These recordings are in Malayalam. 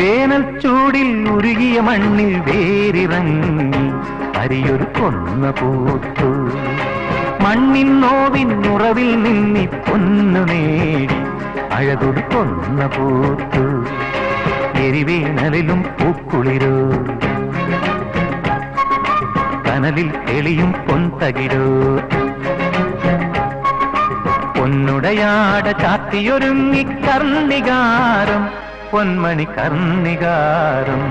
വേനൽ ചൂടിൽ ഉരുകിയ മണ്ണിൽ വേരിറങ്ങി അരിയൊരു കൊന്ന പൂത്തു. മണ്ണിൻ നോവിൻ ഉറവിൽ നിന്നി പൊന്നു നേടി അഴകൊരു കൊന്ന പൂത്തു. എരിവേനലിലും പൂക്കുളിരോ. കനലിൽ എളിയും പൊൻതകിടോ പൊന്നുടയാട ചാത്തിയൊരുങ്ങി കർണികാരം. പൊന്മണി കർണികാരം.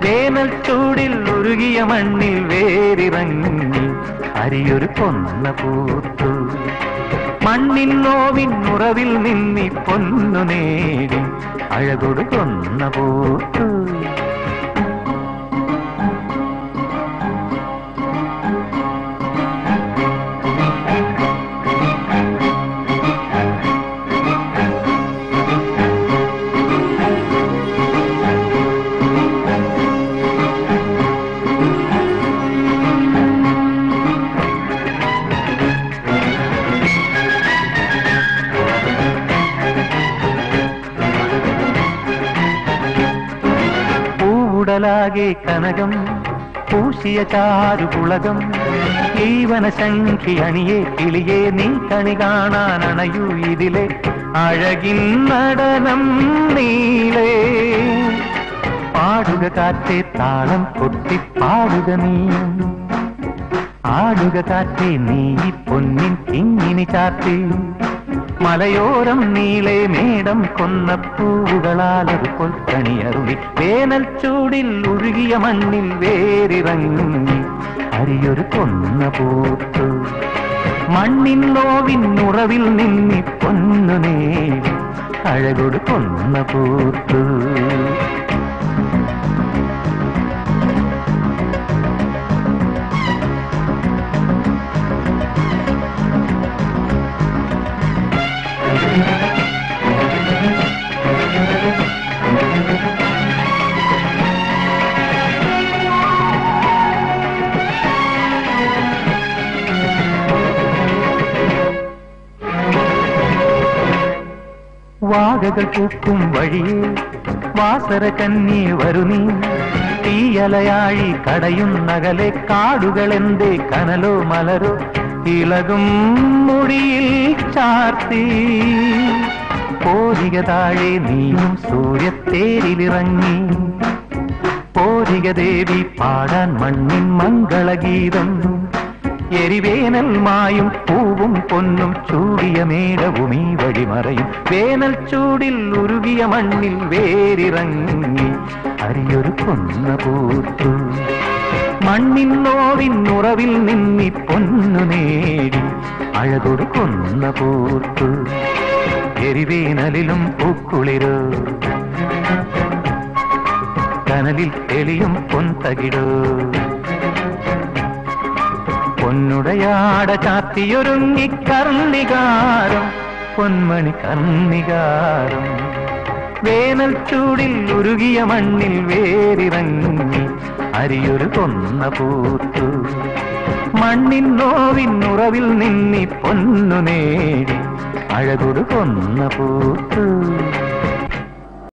വേനൽ ചൂടിൽ ഉരുകിയ മണ്ണിൽ വേരിറങ്ങി അരിയൊരു പൊന്ന പൂത്തു. മണ്ണിൻ നോവിൻ ഉറവിൽ നിന്നി പൊന്നു നേടി അഴകൊടു കൊന്ന പൂത്തു. പൂവുടലാകെ കനകം പൂശിയ ചാരുപുളകം ജീവനശംഖി അണിയെ കിളിയെ നീ കണി കാണാൻ അണയൂ ഇതിലെ അഴകിൻ നടനം നീളേ പാടുക കാറ്റേ താളം കൊട്ടി പാടുക നീ. ആടുക കാറ്റേ നീ പൊന്നിൻ കിങ്ങിനി ചാത്തി മലയോരം നീളെ മേടം കൊന്ന പൂവുകളാൽ അത് കൊൽക്കണിയറുളി വേനൽ ചൂടിൽ ഒഴുകിയ മണ്ണിൽ വേരിറങ്ങി അരിയൊരു കൊന്ന പൂത്തു. മണ്ണിൻ നോവിൻ ഉറവിൽ നിന്നി പൊന്നു നേടി അഴകൊടു കൊന്ന പൂത്തു. വാകകൾ പൂക്കും വഴി. വാസര കന്നി വരുനീ തീയലയാഴി കടയുന്നകലെ കാടുകൾ എന്തേ കനലോ മലരോ. ഇളകും മുടിയിൽ ചാർത്തി. പോരിക താഴെ നീയും സൂര്യത്തേരിലിറങ്ങി. പോരിക ദേവി പാടാൻ മണ്ണിൻ മംഗളഗീതം. എരിവേനൽ മായും പൂവും പൊന്നും ചൂടിയ മേടവും ഈ വഴിമറയും വേനൽ ചൂടിൽ ഉരുകിയ മണ്ണിൽ വേരിറങ്ങി അരിയൊരു കൊന്ന പൂത്തു. മണ്ണിൻ നോവിൻ ഉറവിൽ നിന്നി പൊന്നു നേടി അഴകൊടു കൊന്ന പൂത്തു. എരിവേനലിലും പൂക്കുളിരോ. കനലിൽ എളിയും പൊൻതകിടോ പൊന്നുടയാട ചാത്തിയൊരുങ്ങി കർണികാരം പൊന്മണി കർണികാരം. വേനൽ ചൂടിൽ ഉരുകിയ മണ്ണിൽ വേരിറങ്ങി അരിയൊരു കൊന്ന പൂത്തു. മണ്ണിൻ നോവിൻ ഉറവിൽ നിന്നി പൊന്നു നേടി അഴകൊടു കൊന്ന പൂത്തു.